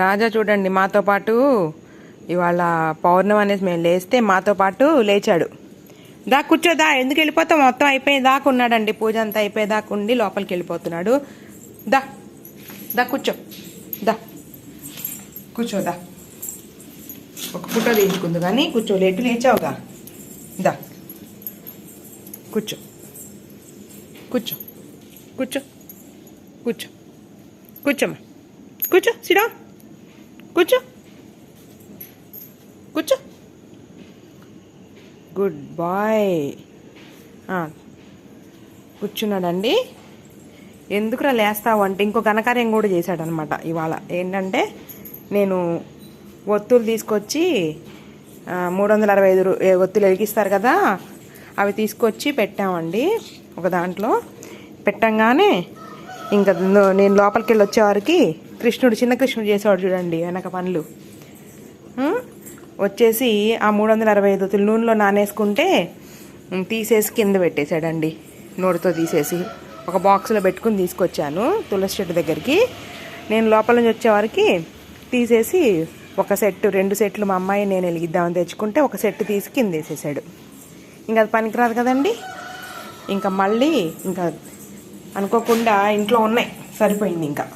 రాజా చూడండి మాతో పాటు ఇవాళ పౌర్ణమి అనేసి మేము లేస్తే మాతో పాటు లేచాడు. దా కూర్చోదా ఎందుకు వెళ్ళిపోతాం మొత్తం అయిపోయేదాకా ఉన్నాడండి. పూజ అంతా అయిపోయేదాకా ఉండి లోపలికి వెళ్ళిపోతున్నాడు. దా దా కూర్చో. దా కూర్చోదా ఒక ఫోటో తీయించుకుంది కానీ కూర్చో లేటు లేచావుగా. దా కూర్చో. కూర్చో. కూర్చో. కూర్చో. కూర్చోమ్మా. కూర్చో సిడా కూర్చో. కూర్చో. గుడ్ బాయ్ కూర్చున్నాడండి. ఎందుకురా లేస్తావు అంటే ఇంకో ఘనకార్యం కూడా చేశాడనమాట ఇవాళ. ఏంటంటే నేను ఒత్తులు తీసుకొచ్చి మూడు వందల అరవై ఐదు ఒత్తులు వెలిగిస్తారు కదా అవి తీసుకొచ్చి పెట్టామండి ఒక దాంట్లో. పెట్టంగానే ఇంకా నేను లోపలికి వెళ్ళి వచ్చేవారికి కృష్ణుడు చిన్న కృష్ణుడు చేసేవాడు చూడండి వెనక పనులు. వచ్చేసి ఆ మూడు వందల అరవై ఐదు ఒత్తులు నూనెలో నానేసుకుంటే తీసేసి కింద పెట్టేశాడండి. నోటితో తీసేసి ఒక బాక్స్లో పెట్టుకుని తీసుకొచ్చాను తులసి చెట్టు దగ్గరికి. నేను లోపల నుంచి వచ్చేవారికి తీసేసి ఒక సెట్ రెండు సెట్లు మా అమ్మాయి నేను వెలిగిద్దామని తెచ్చుకుంటే ఒక సెట్ తీసి కింద వేసేసాడు ఇంకా అది పనికిరాదు కదండి. ఇంకా మళ్ళీ ఇంకా అనుకోకుండా ఇంట్లో ఉన్నాయి సరిపోయింది ఇంకా.